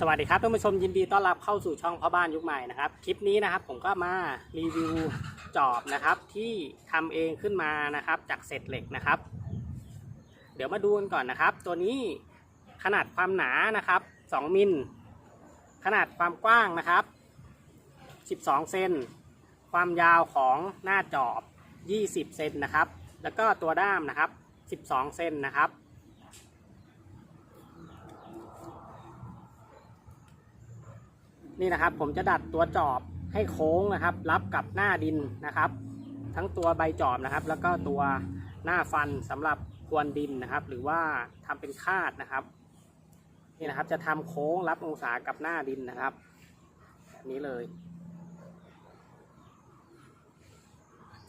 สวัสดีครับท่านผู้ชมยินดีต้อนรับเข้าสู่ช่องพ่อบ้านยุคใหม่นะครับ คลิปนี้นะครับผมก็มารีวิวจอบนะครับที่ทำเองขึ้นมานะครับจากเศษเหล็กนะครับ เดี๋ยวมาดูกันก่อนนะครับ ตัวนี้ขนาดความหนานะครับ 2 มิลขนาดความกว้างนะครับ 12 เซนความยาวของหน้าจอบ 20 เซนนะครับ แล้วก็ตัวด้ามนะครับ 12 เซนนะครับ นี่นะครับ ผมจะดัดตัวจอบให้โค้งนะครับ รับกับหน้าดินนะครับ ทั้งตัวใบจอบนะครับ แล้วก็ตัวหน้าฟันสำหรับควนดินนะครับ หรือว่าทำเป็นคาดนะครับนี่นะครับ จะทำโค้งรับองศากับหน้าดินนะครับแบบนี้เลย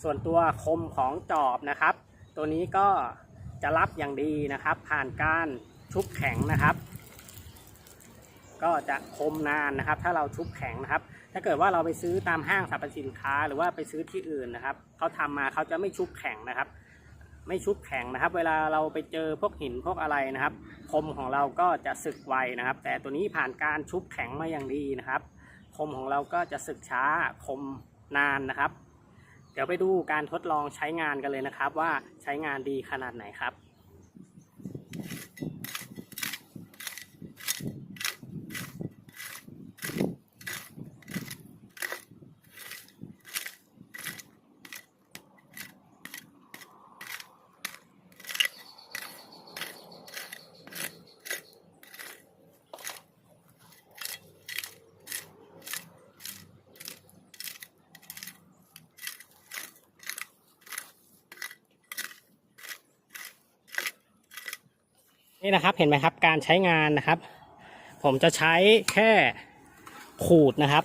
ส่วนตัวคมของจอบนะครับ ตัวนี้ก็จะรับอย่างดีนะครับ ผ่านการชุบแข็งนะครับ ก็จะคมนานนะครับ ถ้าเราชุบแข็งนะครับ ถ้าเกิดว่าเราไปซื้อตามห้างสรรพสินค้า หรือว่าไปซื้อที่อื่นนะครับเขาทำมาเขาจะไม่ชุบแข็งนะครับ ไม่ชุบแข็งนะครับ เวลาเราไปเจอพวกหินพวกอะไรนะครับ คมของเราก็จะสึกไวนะครับ แต่ตัวนี้ผ่านการชุบแข็งมาอย่างดีนะครับ คมของเราก็จะสึกช้าคมนานนะครับ เดี๋ยวไปดูการทดลองใช้งานกันเลยนะครับ ว่าใช้งานดีขนาดไหนครับ นี่นะครับเห็นไหมครับการใช้งานนะครับ ผมจะใช้แค่ขูดนะครับ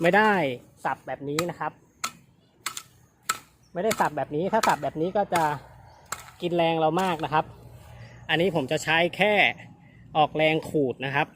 ไม่ได้สับแบบนี้นะครับ ไม่ได้สับแบบนี้ถ้าสับแบบนี้ก็จะกินแรงเรามากนะครับ อันนี้ผมจะใช้แค่ออกแรงขูดนะครับ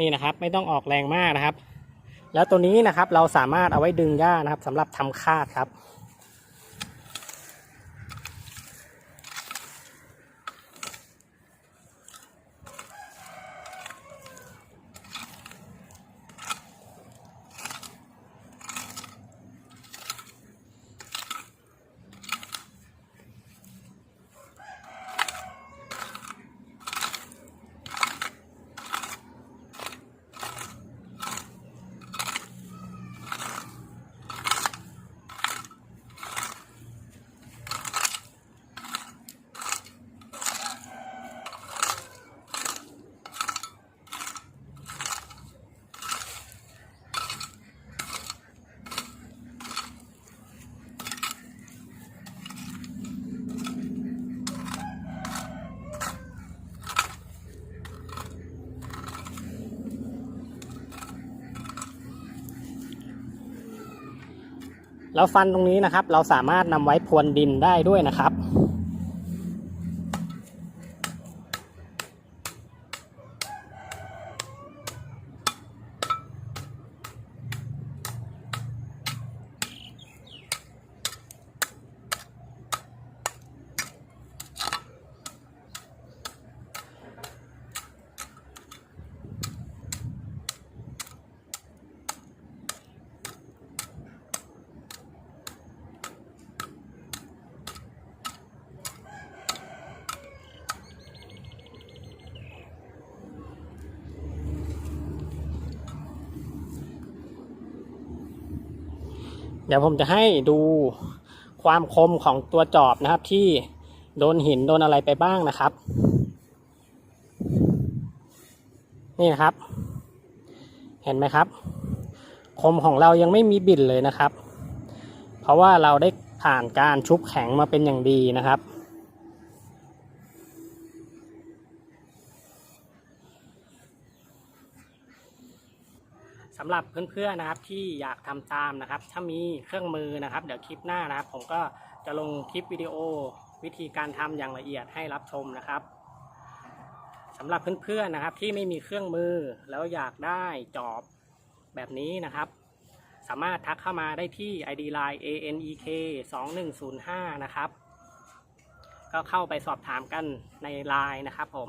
นี่นะครับ ไม่ต้องออกแรงมากนะครับ แล้วตัวนี้นะครับเราสามารถเอาไว้ดึงหญ้านะครับสำหรับทำคาดครับ แล้วฟันตรงนี้นะครับ เราสามารถนำไว้พรวนดินได้ด้วยนะครับ เดี๋ยวผมจะให้ดูความคมของตัวจอบนะครับ ที่โดนหินโดนอะไรไปบ้างนะครับ นี่นะครับ เห็นไหมครับ คมของเรายังไม่มีบิดเลยนะครับ เพราะว่าเราได้ผ่านการชุบแข็งมาเป็นอย่างดีนะครับ หรับเพื่อนๆนะครับที่อยากทำตามนะครับ ถ้ามีเครื่องมือนะครับ เดี๋ยวคลิปหน้านะครับ ผมก็จะลงคลิปวิดีโอวิธีการทำอย่างละเอียดให้รับชมนะครับสำหรับเพื่อนๆนะครับที่ไม่มีเครื่องมือแล้วอยากได้จอบแบบนี้นะครับ สามารถทักเข้ามาได้ที่ ID Line anek 2105นะครับ ก็เข้าไปสอบถามกันในไลน์นะครับผม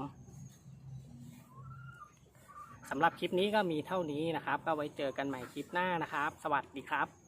สำหรับคลิปนี้ก็มีเท่านี้นะครับ ก็ไว้เจอกันใหม่คลิปหน้านะครับ สวัสดีครับ